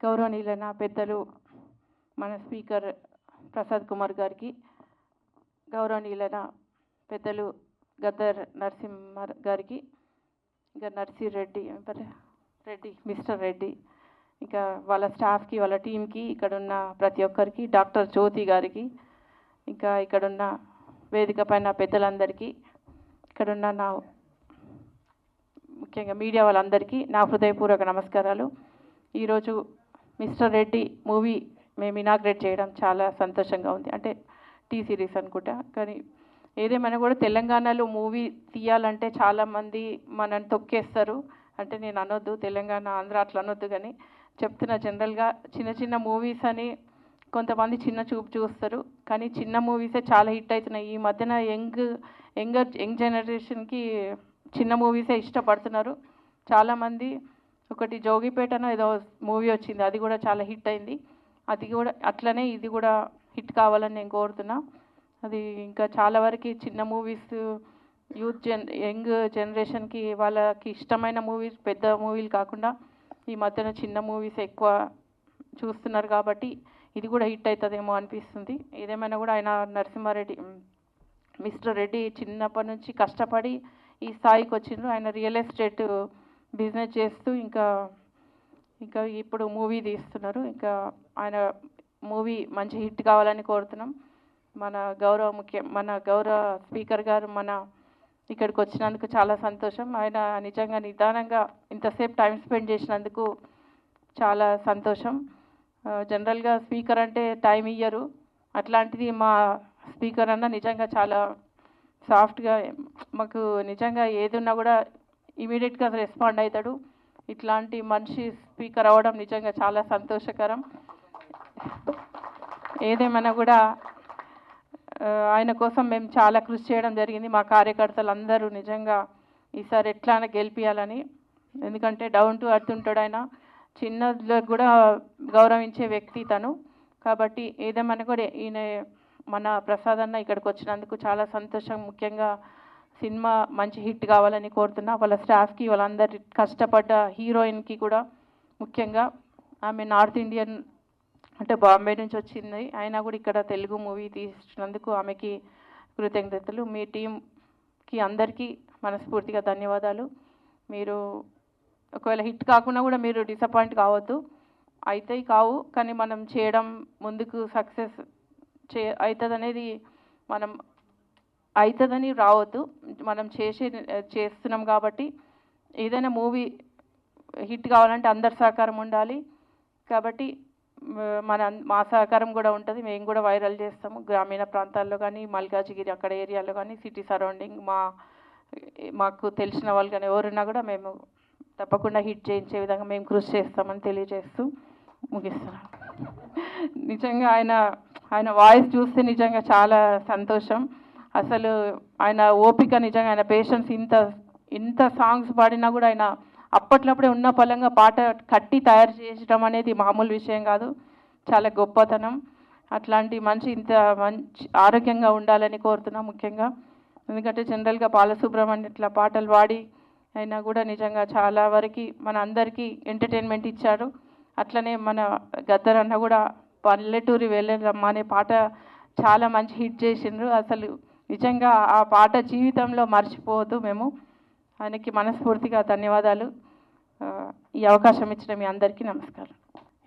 గౌరవనీయులైన పెద్దలు మన స్పీకర్ ప్రసాద్ కుమార్ గారికి గౌరవనీయులైన పెద్దలు గద్దర్ నరసింహ గారికి ఇంకా నర్సిరెడ్డి రెడ్డి మిస్టర్ రెడ్డి ఇంకా వాళ్ళ స్టాఫ్కి వాళ్ళ టీంకి ఇక్కడున్న ప్రతి ఒక్కరికి డాక్టర్ జ్యోతి గారికి ఇంకా ఇక్కడున్న వేదిక పైన పెద్దలందరికీ ఇక్కడున్న నా ముఖ్యంగా మీడియా వాళ్ళందరికీ నా హృదయపూర్వక నమస్కారాలు. ఈరోజు మిస్టర్ రెడ్డి మూవీ మేము ఇనాగ్రేట్ చేయడం చాలా సంతోషంగా ఉంది. అంటే టీ సిరీస్ అనుకుంటా. కానీ ఏదేమైనా కూడా తెలంగాణలో మూవీ తీయాలంటే చాలామంది మనని తొక్కేస్తారు. అంటే నేను అనొద్దు తెలంగాణ ఆంధ్ర అట్లా అనొద్దు కానీ చెప్తున్న జనరల్గా చిన్న చిన్న మూవీస్ అని కొంతమంది చిన్న చూపు చూస్తారు. కానీ చిన్న మూవీసే చాలా హిట్ అవుతున్నాయి. ఈ మధ్యన యంగ్ యంగర్ యంగ్ జనరేషన్కి చిన్న మూవీసే ఇష్టపడుతున్నారు. చాలామంది ఒకటి జోగిపేటనో ఏదో మూవీ వచ్చింది అది కూడా చాలా హిట్ అయింది. అది కూడా అట్లనే ఇది కూడా హిట్ కావాలని నేను కోరుతున్నా. అది ఇంకా చాలా వరకు చిన్న మూవీస్ యూత్ జన్ యంగ్ జనరేషన్కి వాళ్ళకి ఇష్టమైన మూవీస్ పెద్ద మూవీలు కాకుండా ఈ మధ్యన చిన్న మూవీస్ ఎక్కువ చూస్తున్నారు కాబట్టి ఇది కూడా హిట్ అవుతుందేమో అనిపిస్తుంది. ఏదేమైనా కూడా ఆయన నరసింహారెడ్డి మిస్టర్ రెడ్డి చిన్నప్పటి నుంచి కష్టపడి ఈ స్థాయికి వచ్చిండ్రు. ఆయన రియల్ ఎస్టేట్ బిజినెస్ చేస్తూ ఇంకా ఇంకా ఇప్పుడు మూవీ తీస్తున్నారు. ఇంకా ఆయన మూవీ మంచి హిట్ కావాలని కోరుతున్నాం. మన గౌరవ ముఖ్య మన గౌరవ స్పీకర్ గారు మన ఇక్కడికి వచ్చినందుకు చాలా సంతోషం. ఆయన నిజంగా నిదానంగా ఇంతసేపు టైం స్పెండ్ చేసినందుకు చాలా సంతోషం. జనరల్గా స్పీకర్ అంటే టైం ఇయ్యరు. అట్లాంటిది మా స్పీకర్ అన్న నిజంగా చాలా సాఫ్ట్గా మాకు నిజంగా ఏది ఉన్నా కూడా ఇమీడియట్గా రెస్పాండ్ అవుతాడు ఇట్లాంటి మనిషి స్పీకర్ అవ్వడం నిజంగా చాలా సంతోషకరం. ఏదేమైనా కూడా ఆయన కోసం మేము చాలా కృషి చేయడం జరిగింది. మా కార్యకర్తలు అందరూ నిజంగా ఈసారి ఎట్లా గెలిపించాలని ఎందుకంటే డౌన్ టు అర్త్ ఉంటాడు ఆయన. చిన్నలో కూడా గౌరవించే వ్యక్తి తను. కాబట్టి ఏదేమైనా కూడా ఈయన మన ప్రసాద్ అన్న ఇక్కడికి వచ్చినందుకు చాలా సంతోషం. ముఖ్యంగా సినిమా మంచి హిట్ కావాలని కోరుతున్నా. వాళ్ళ స్టాఫ్కి వాళ్ళందరి కష్టపడ్డ హీరోయిన్కి కూడా ముఖ్యంగా ఆమె నార్త్ ఇండియన్ అంటే బాంబే నుంచి వచ్చింది. అయినా కూడా ఇక్కడ తెలుగు మూవీ తీసినందుకు ఆమెకి కృతజ్ఞతలు. మీ టీంకి అందరికీ మనస్ఫూర్తిగా ధన్యవాదాలు. మీరు ఒకవేళ హిట్ కాకుండా కూడా మీరు డిసప్పాయింట్ కావద్దు. అయితే కావు కానీ మనం చేయడం ముందుకు సక్సెస్ చే అవుతుంది అనేది మనం అవుతుందని రావద్దు. మనం చేసే చేస్తున్నాం కాబట్టి ఏదైనా మూవీ హిట్ కావాలంటే అందరి సహకారం ఉండాలి. కాబట్టి మన మా సహకారం కూడా ఉంటుంది. మేము కూడా వైరల్ చేస్తాము. గ్రామీణ ప్రాంతాల్లో కానీ మల్కాజిగిరి అక్కడ ఏరియాలో కానీ సిటీ సరౌండింగ్ మా మాకు తెలిసిన వాళ్ళు కానీ ఎవరున్నా కూడా మేము తప్పకుండా హిట్ చేయించే విధంగా మేము కృషి చేస్తామని తెలియజేస్తూ ముగిస్తున్నాను. నిజంగా ఆయన ఆయన వాయిస్ చూస్తే నిజంగా చాలా సంతోషం. అసలు ఆయన ఓపిక నిజంగా ఆయన పేషెన్స్ ఇంత ఇంత సాంగ్స్ పాడినా కూడా ఆయన అప్పట్లప్పుడే ఉన్న పలంగా పాట కట్టి తయారు చేయడం అనేది మామూలు విషయం కాదు. చాలా గొప్పతనం. అట్లాంటి మనిషి ఇంత మంచి ఆరోగ్యంగా ఉండాలని కోరుతున్నాం ముఖ్యంగా. ఎందుకంటే జనరల్గా బాలసుబ్రహ్మణ్యం ఇట్లా పాటలు పాడి అయినా కూడా నిజంగా చాలా వరకు మన అందరికీ ఎంటర్టైన్మెంట్ ఇచ్చారు. అట్లనే మన గద్దరన్న కూడా పల్లెటూరి వెళ్ళరమ్మ అనే పాట చాలా మంచి హిట్ చేసిండ్రు. అసలు నిజంగా ఆ పాట జీవితంలో మర్చిపోవద్దు మేము. ఆయనకి మనస్ఫూర్తిగా ధన్యవాదాలు. ఈ అవకాశం ఇచ్చిన మీ అందరికీ నమస్కారం.